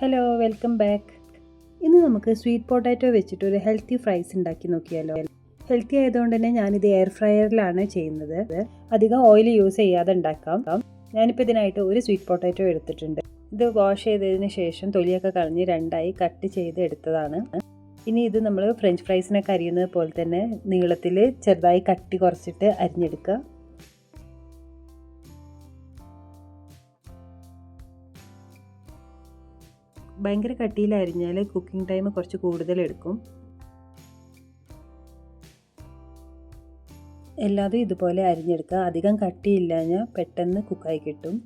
Hello welcome back ഇന്ന് നമുക്ക് sweet potato വെച്ചിട്ട് ഒരു ഹെൽത്തി ഫ്രൈസ് ഉണ്ടാക്കി നോക്കിയാലോ. ഹെൽത്തി ആയതുകൊണ്ട് തന്നെ ഞാനിത് എയർ ഫ്രയറിലാണ് ചെയ്യുന്നത്. അധികം ഓയിൽ യൂസ് ചെയ്യാതെ ഉണ്ടാക്കാം. ഞാനിപ്പോൾ ഇതിനായിട്ട് ഒരു സ്വീറ്റ് പൊട്ടാറ്റോ എടുത്തിട്ടുണ്ട്. ഇത് വാഷ് ചെയ്തതിന് ശേഷം തൊലിയൊക്കെ കളഞ്ഞ് രണ്ടായി കട്ട് ചെയ്ത് എടുത്തതാണ്. ഇനി ഇത് നമ്മൾ ഫ്രഞ്ച് ഫ്രൈസിനൊക്കെ അരിയുന്നത് പോലെ തന്നെ നീളത്തിൽ ചെറുതായി കട്ടി കുറച്ചിട്ട് അരിഞ്ഞെടുക്കുക. ഭയങ്കര കട്ടിയിൽ അരിഞ്ഞാൽ കുക്കിംഗ് ടൈം കുറച്ച് കൂടുതലെടുക്കും. എല്ലാതും ഇതുപോലെ അരിഞ്ഞെടുക്കുക അധികം കട്ടിയില്ലാഞ്ഞാൽ പെട്ടെന്ന് കുക്കായി കിട്ടും.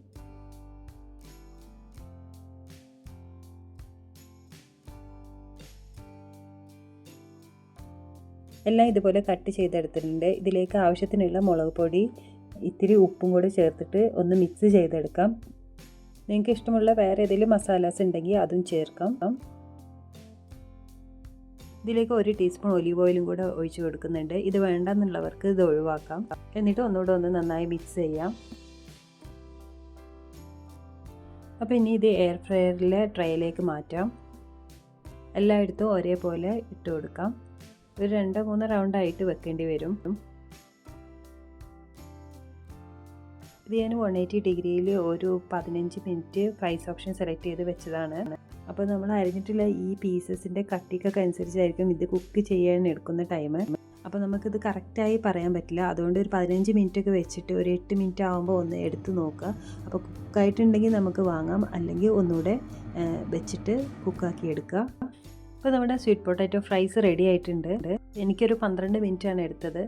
എല്ലാം ഇതുപോലെ കട്ട് ചെയ്തെടുത്തിട്ടുണ്ട്. ഇതിലേക്ക് ആവശ്യത്തിനുള്ള മുളക് പൊടി ഇത്തിരി ഉപ്പും കൂടി ചേർത്തിട്ട് ഒന്ന് മിക്സ് ചെയ്തെടുക്കാം. നിങ്ങൾക്ക് ഇഷ്ടമുള്ള വേറെ ഏതെങ്കിലും മസാലാസ് ഉണ്ടെങ്കിൽ അതും ചേർക്കാം. ഇതിലേക്ക് ഒരു ടീസ്പൂൺ ഒലീവ് ഓയിലും കൂടെ ഒഴിച്ചു കൊടുക്കുന്നുണ്ട്. ഇത് വേണ്ടെന്നുള്ളവർക്ക് ഇത് ഒഴിവാക്കാം. എന്നിട്ട് ഒന്നുകൂടെ ഒന്ന് നന്നായി മിക്സ് ചെയ്യാം. അപ്പോൾ ഇനി ഇത് എയർ ഫ്രയറിലെ ട്രൈയിലേക്ക് മാറ്റാം. എല്ലായിടത്തും ഒരേപോലെ ഇട്ട് കൊടുക്കാം. ഒരു രണ്ടോ മൂന്നോ റൗണ്ടായിട്ട് വെക്കേണ്ടി വരും. ഇത് ഞാൻ വൺ എയ്റ്റി ഡിഗ്രിയിൽ ഒരു പതിനഞ്ച് മിനിറ്റ് ഫ്രൈസ് ഓപ്ഷൻ സെലക്ട് ചെയ്ത് വെച്ചതാണ്. അപ്പോൾ നമ്മൾ അരിഞ്ഞിട്ടുള്ള ഈ പീസസിന്റെ കട്ടിക്കൊക്കെ അനുസരിച്ചായിരിക്കും ഇത് കുക്ക് ചെയ്യാൻ എടുക്കുന്ന ടൈം അപ്പോൾ നമുക്കിത് കറക്റ്റായി പറയാൻ പറ്റില്ല. അതുകൊണ്ട് ഒരു പതിനഞ്ച് മിനിറ്റ് ഒക്കെ വെച്ചിട്ട് ഒരു എട്ട് മിനിറ്റ് ആകുമ്പോൾ ഒന്ന് എടുത്ത് നോക്കുക. അപ്പോൾ കുക്കായിട്ടുണ്ടെങ്കിൽ നമുക്ക് വാങ്ങാം. അല്ലെങ്കിൽ ഒന്നുകൂടെ വെച്ചിട്ട് കുക്കാക്കി എടുക്കുക. അപ്പോൾ നമ്മുടെ സ്വീറ്റ് പൊട്ടാറ്റോ ഫ്രൈസ് റെഡി ആയിട്ടുണ്ട്. എനിക്കൊരു പന്ത്രണ്ട് മിനിറ്റാണ് എടുത്തത്.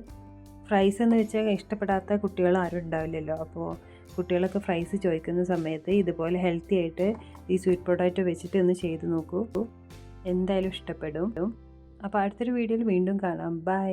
ഫ്രൈസ് എന്ന് വെച്ചാൽ ഇഷ്ടപ്പെടാത്ത കുട്ടികൾ ആരും ഉണ്ടാവില്ലല്ലോ. അപ്പോൾ കുട്ടികളൊക്കെ ഫ്രൈസ് ചോദിക്കുന്ന സമയത്ത് ഇതുപോലെ ഹെൽത്തി ആയിട്ട് ഈ സ്വീറ്റ് പൊട്ടാറ്റോ വെച്ചിട്ട് ഒന്ന് ചെയ്ത് നോക്കൂ. എന്തായാലും ഇഷ്ടപ്പെടും. അപ്പോൾ അടുത്തൊരു വീഡിയോയിൽ വീണ്ടും കാണാം. ബൈ